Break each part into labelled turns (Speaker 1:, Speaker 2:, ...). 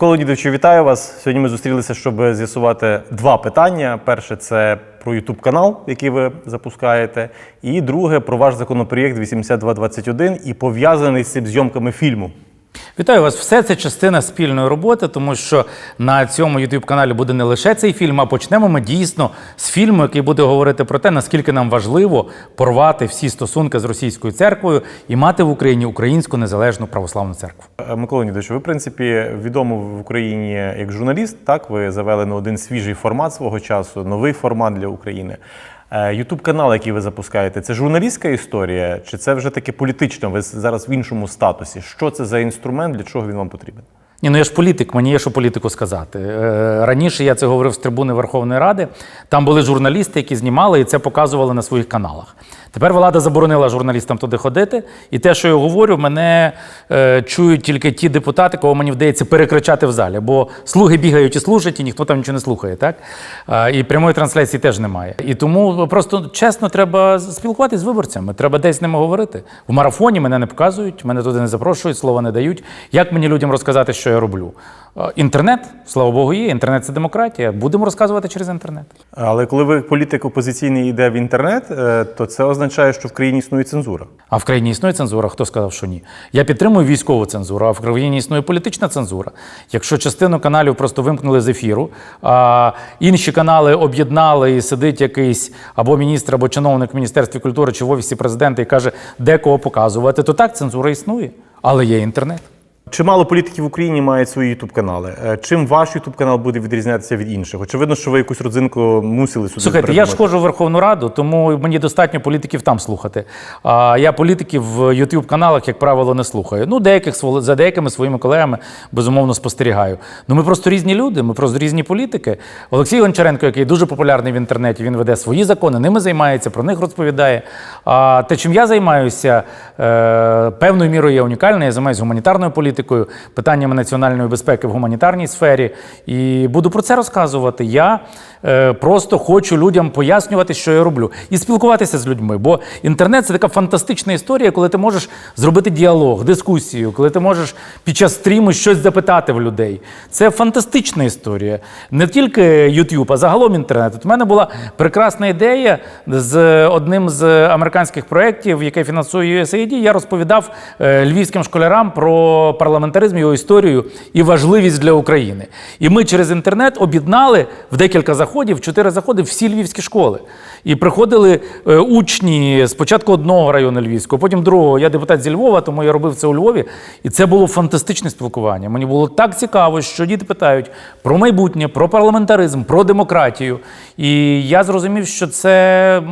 Speaker 1: Микола Дідовичу, вітаю вас. Сьогодні ми зустрілися, щоб з'ясувати два питання. Перше це про YouTube канал, який ви запускаєте, і друге про ваш законопроєкт 8221 і пов'язаний з цим зйомками фільму.
Speaker 2: Вітаю вас! Все це частина спільної роботи, тому що на цьому youtube каналі буде не лише цей фільм, а почнемо ми дійсно з фільму, який буде говорити про те, наскільки нам важливо порвати всі стосунки з російською церквою і мати в Україні українську незалежну православну церкву.
Speaker 1: Е, Микола Дідович, ви, в принципі, відомо в Україні як журналіст. Так, ви завели на один свіжий формат свого часу, новий формат для України. Ютуб канал, який ви запускаєте, це журналістська історія, чи це вже таке політично? Ви зараз в іншому статусі? Що це за інструмент? Для чого він вам потрібен?
Speaker 2: Ні, ну я ж політик, мені є що політику сказати. Е, Раніше я це говорив з трибуни Верховної Ради. Там були журналісти, які знімали і це показували на своїх каналах. Тепер влада заборонила журналістам туди ходити, і те, що я говорю, мене е, чують тільки ті депутати, кого мені вдається перекричати в залі. Бо слуги бігають і служать, і ніхто там нічого не слухає. Так? Е, і прямої трансляції теж немає. І тому просто чесно треба спілкуватися з виборцями. Треба десь з ними говорити. В марафоні мене не показують, мене туди не запрошують, слова не дають. Як мені людям розказати, що я роблю? Е, Інтернет, слава Богу, є. Інтернет це демократія. Будемо розказувати через інтернет.
Speaker 1: Але коли ви політик опозиційний йде в інтернет, е, то це означає, що в країні існує цензура.
Speaker 2: А в країні існує цензура? Хто сказав, що ні? Я підтримую військову цензуру, а в країні існує політична цензура. Якщо частину каналів просто вимкнули з ефіру, а інші канали об'єднали і сидить якийсь або міністр, або чиновник в Міністерстві культури чи в офісі президента і каже, де кого показувати, то так цензура існує, але є інтернет.
Speaker 1: Чимало політиків в Україні мають свої ютуб канали. Чим ваш ютуб канал буде відрізнятися від інших? Очевидно, що ви якусь родзинку мусили сюди.
Speaker 2: Слухайте, я ж ходжу в Верховну Раду, тому мені достатньо політиків там слухати. А я політиків в youtube каналах, як правило, не слухаю. Ну, деяких за деякими своїми колегами безумовно спостерігаю. Ну ми просто різні люди, ми просто різні політики. Олексій Гончаренко, який дуже популярний в інтернеті, він веде свої закони, ними займається, про них розповідає. А те, чим я займаюся, е, певною мірою є унікальною. Я займаюся гуманітарною політикою, питаннями національної безпеки в гуманітарній сфері. І буду про це розказувати. Я е, просто хочу людям пояснювати, що я роблю, і спілкуватися з людьми. Бо інтернет це така фантастична історія, коли ти можеш зробити діалог, дискусію, коли ти можеш під час стріму щось запитати в людей. Це фантастична історія. Не тільки YouTube, а загалом інтернет. От у мене була прекрасна ідея з одним з американських проєктів, який фінансує USAID. Я розповідав е, львівським школярам про парламентаризм, його історію і важливість для України. І ми через інтернет об'єднали в декілька заходів, чотири заходи, всі львівські школи. І приходили е, учні спочатку одного району Львівського, потім другого. Я депутат зі Львова, тому я робив це у Львові. І це було фантастичне спілкування. Мені було так цікаво, що діти питають про майбутнє, про парламентаризм, про демократію. І я зрозумів, що це,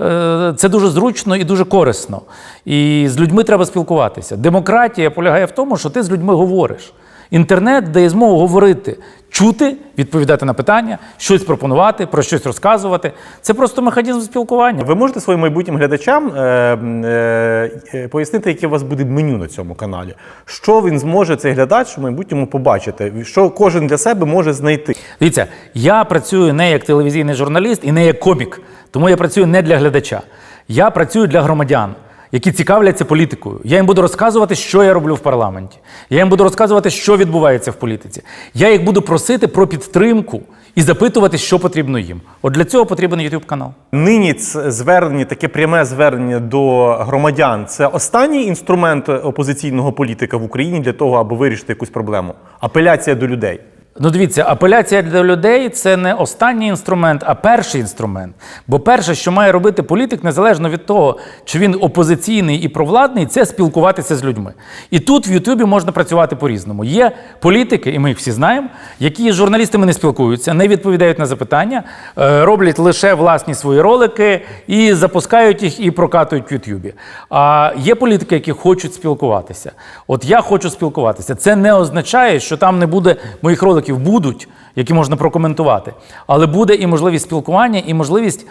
Speaker 2: е, це дуже зручно і дуже корисно. І з людьми треба спілкуватися. Демократія полягає в тому, що ти з людьми говориш. Інтернет дає змогу говорити, чути, відповідати на питання, щось пропонувати, про щось розказувати. Це просто механізм спілкування.
Speaker 1: Ви можете своїм майбутнім глядачам е, е, е, пояснити, яке у вас буде меню на цьому каналі? Що він зможе цей глядач в майбутньому побачити? Що кожен для себе може знайти?
Speaker 2: Дивіться, я працюю не як телевізійний журналіст і не як комік, тому я працюю не для глядача. Я працюю для громадян. Які цікавляться політикою. Я їм буду розказувати, що я роблю в парламенті. Я їм буду розказувати, що відбувається в політиці. Я їх буду просити про підтримку і запитувати, що потрібно їм. От для цього потрібен YouTube канал.
Speaker 1: Нині звернення, таке пряме звернення до громадян це останній інструмент опозиційного політика в Україні для того, аби вирішити якусь проблему. Апеляція до людей.
Speaker 2: Ну, дивіться, апеляція для людей це не останній інструмент, а перший інструмент. Бо перше, що має робити політик, незалежно від того, чи він опозиційний і провладний, це спілкуватися з людьми. І тут в Ютубі можна працювати по-різному. Є політики, і ми їх всі знаємо, які з журналістами не спілкуються, не відповідають на запитання, е, роблять лише власні свої ролики і запускають їх і прокатують в Ютубі. А є політики, які хочуть спілкуватися. От я хочу спілкуватися. Це не означає, що там не буде моїх роликів, будуть, які можна прокоментувати. Але буде і можливість спілкування, і можливість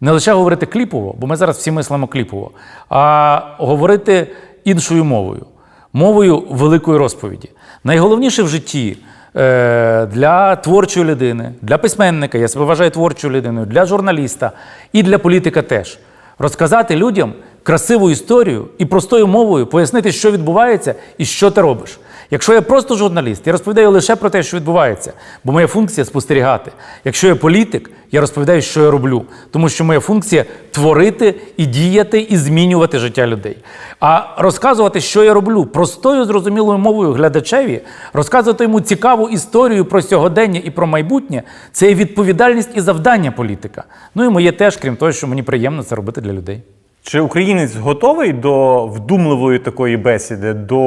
Speaker 2: не лише говорити кліпово, бо ми зараз всі мислимо кліпово, а говорити іншою мовою, мовою великої розповіді. Найголовніше в житті е, для творчої людини, для письменника, я себе вважаю творчою людиною, для журналіста і для політика теж. Розказати людям красиву історію і простою мовою пояснити, що відбувається і що ти робиш. Якщо я просто журналіст, я розповідаю лише про те, що відбувається, бо моя функція спостерігати. Якщо я політик, я розповідаю, що я роблю, тому що моя функція творити і діяти, і змінювати життя людей. А розказувати, що я роблю, простою зрозумілою мовою глядачеві, розказувати йому цікаву історію про сьогодення і про майбутнє це і відповідальність і завдання політика. Ну і моє теж, крім того, що мені приємно це робити для людей.
Speaker 1: Чи українець готовий до вдумливої такої бесіди, до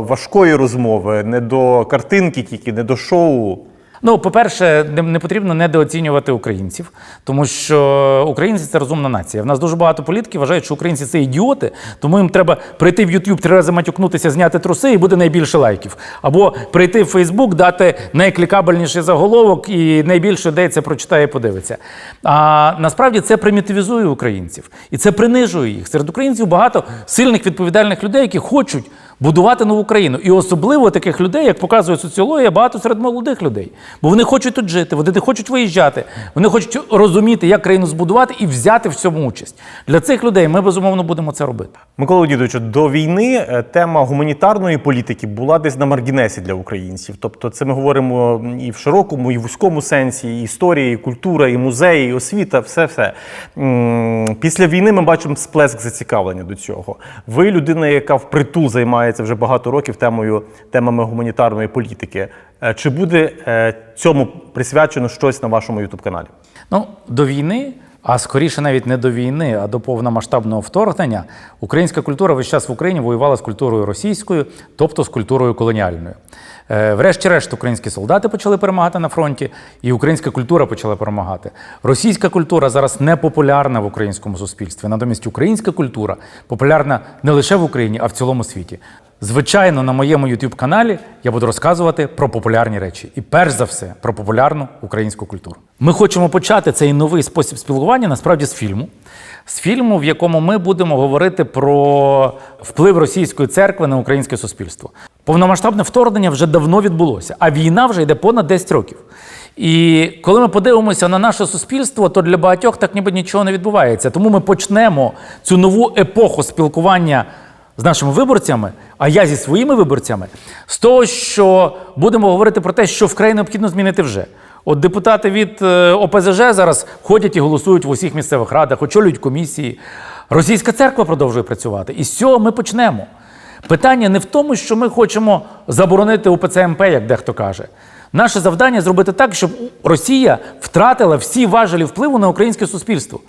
Speaker 1: важкої розмови, не до картинки тільки, не до шоу?
Speaker 2: Ну, по-перше, не, потрібно недооцінювати українців, тому що українці це розумна нація. В нас дуже багато політиків вважають, що українці це ідіоти, тому їм треба прийти в YouTube три рази матюкнутися, зняти труси і буде найбільше лайків. Або прийти в Facebook, дати найклікабельніший заголовок, і найбільше людей це прочитає і подивиться. А насправді це примітивізує українців і це принижує їх. Серед українців багато сильних відповідальних людей, які хочуть будувати нову країну. І особливо таких людей, як показує соціологія, багато серед молодих людей. Бо вони хочуть тут жити, вони не хочуть виїжджати, вони хочуть розуміти, як країну збудувати і взяти в цьому участь. Для цих людей ми безумовно будемо це робити.
Speaker 1: Микола Дідовичу, до війни е, тема гуманітарної політики була десь на маргінесі для українців. Тобто, це ми говоримо і в широкому, і в вузькому сенсі, і історія, і культура, і музеї, і освіта, все все. Після війни ми бачимо сплеск зацікавлення до цього. Ви людина, яка впритул займається вже багато років темою темами гуманітарної політики. Е, Чи буде е, цьому присвячено щось на вашому ютуб каналі?
Speaker 2: Ну, до війни, а скоріше навіть не до війни, а до повномасштабного вторгнення, українська культура весь час в Україні воювала з культурою російською, тобто з культурою колоніальною. Е, Врешті-решт, українські солдати почали перемагати на фронті, і українська культура почала перемагати. Російська культура зараз не популярна в українському суспільстві. Натомість українська культура популярна не лише в Україні, а в цілому світі. Звичайно, на моєму youtube каналі я буду розказувати про популярні речі і перш за все про популярну українську культуру. Ми хочемо почати цей новий спосіб спілкування насправді з фільму. З фільму, в якому ми будемо говорити про вплив російської церкви на українське суспільство. Повномасштабне вторгнення вже давно відбулося, а війна вже йде понад 10 років. І коли ми подивимося на наше суспільство, то для багатьох так ніби нічого не відбувається. Тому ми почнемо цю нову епоху спілкування з нашими виборцями, а я зі своїми виборцями, з того, що будемо говорити про те, що вкрай необхідно змінити вже. От депутати від е, ОПЗЖ зараз ходять і голосують в усіх місцевих радах, очолюють комісії. Російська церква продовжує працювати. І з цього ми почнемо. Питання не в тому, що ми хочемо заборонити УПЦ МП, як дехто каже. Наше завдання зробити так, щоб Росія втратила всі важелі впливу на українське суспільство.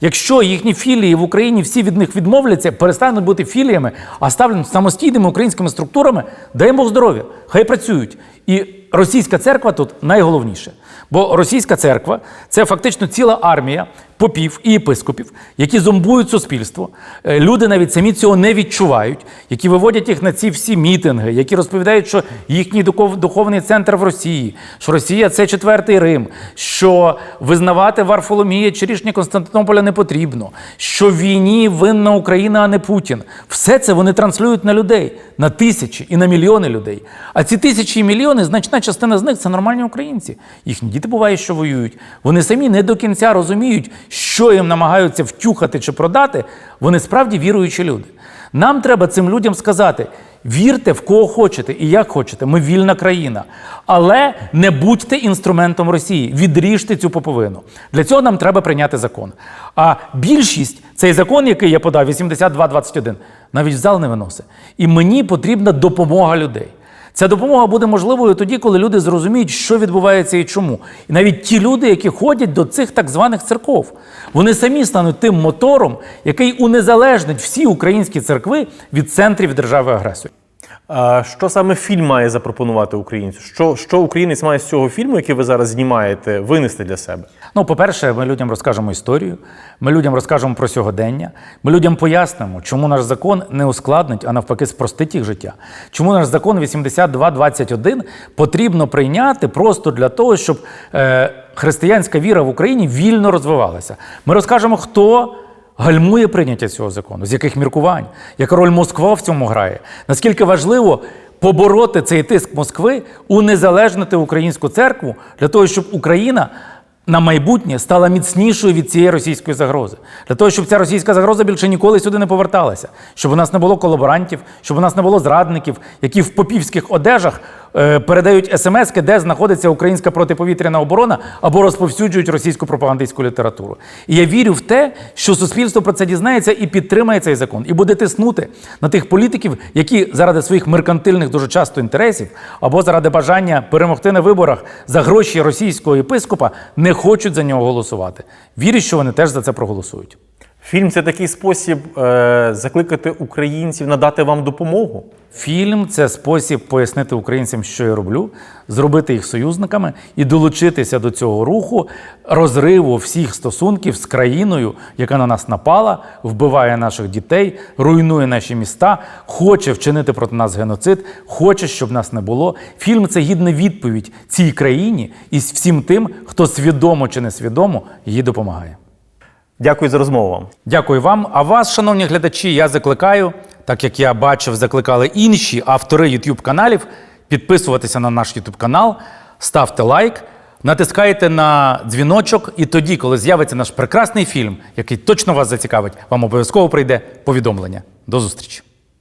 Speaker 2: Якщо їхні філії в Україні всі від них відмовляться, перестануть бути філіями, а стануть самостійними українськими структурами, дай Бог здоров'я, хай працюють. І російська церква тут найголовніше. Бо російська церква це фактично ціла армія попів і єпископів, які зомбують суспільство. Е, Люди навіть самі цього не відчувають, які виводять їх на ці всі мітинги, які розповідають, що їхній духовний центр в Росії, що Росія це четвертий Рим, що визнавати Варфоломія чи рішення Константинополя не потрібно, що війні винна Україна, а не Путін. Все це вони транслюють на людей, на тисячі і на мільйони людей. А ці тисячі і мільйони, значна частина з них це нормальні українці. Їхні діти буває, що воюють. Вони самі не до кінця розуміють, що їм намагаються втюхати чи продати. Вони справді віруючі люди. Нам треба цим людям сказати: вірте в кого хочете і як хочете. Ми вільна країна. Але не будьте інструментом Росії. Відріжте цю поповину. Для цього нам треба прийняти закон. А більшість, цей закон, який я подав, 82-21, навіть в зал не виносить. І мені потрібна допомога людей. Ця допомога буде можливою тоді, коли люди зрозуміють, що відбувається і чому. І навіть ті люди, які ходять до цих так званих церков, вони самі стануть тим мотором, який унезалежнить всі українські церкви від центрів держави агресора.
Speaker 1: А що саме фільм має запропонувати українцю? Що, що українець має з цього фільму, який ви зараз знімаєте, винести для себе?
Speaker 2: Ну, по-перше, ми людям розкажемо історію, ми людям розкажемо про сьогодення, ми людям пояснимо, чому наш закон не ускладнить, а навпаки, спростить їх життя. Чому наш закон 8221 потрібно прийняти просто для того, щоб е, християнська віра в Україні вільно розвивалася. Ми розкажемо, хто. Гальмує прийняття цього закону, з яких міркувань, яка роль Москва в цьому грає, наскільки важливо побороти цей тиск Москви, унезалежнити українську церкву для того, щоб Україна на майбутнє стала міцнішою від цієї російської загрози. Для того, щоб ця російська загроза більше ніколи сюди не поверталася, щоб у нас не було колаборантів, щоб у нас не було зрадників, які в попівських одежах передають смски, де знаходиться українська протиповітряна оборона або розповсюджують російську пропагандистську літературу. І я вірю в те, що суспільство про це дізнається і підтримає цей закон, і буде тиснути на тих політиків, які заради своїх меркантильних дуже часто інтересів або заради бажання перемогти на виборах за гроші російського єпископа не хочуть за нього голосувати. Вірю, що вони теж за це проголосують.
Speaker 1: Фільм це такий спосіб е, закликати українців надати вам допомогу.
Speaker 2: Фільм це спосіб пояснити українцям, що я роблю, зробити їх союзниками і долучитися до цього руху розриву всіх стосунків з країною, яка на нас напала, вбиває наших дітей, руйнує наші міста, хоче вчинити проти нас геноцид, хоче, щоб нас не було. Фільм це гідна відповідь цій країні і всім тим, хто свідомо чи несвідомо їй допомагає.
Speaker 1: Дякую за розмову вам.
Speaker 2: Дякую вам. А вас, шановні глядачі, я закликаю, так як я бачив, закликали інші автори youtube каналів, підписуватися на наш youtube канал, ставте лайк, натискайте на дзвіночок, і тоді, коли з'явиться наш прекрасний фільм, який точно вас зацікавить, вам обов'язково прийде повідомлення. До зустрічі!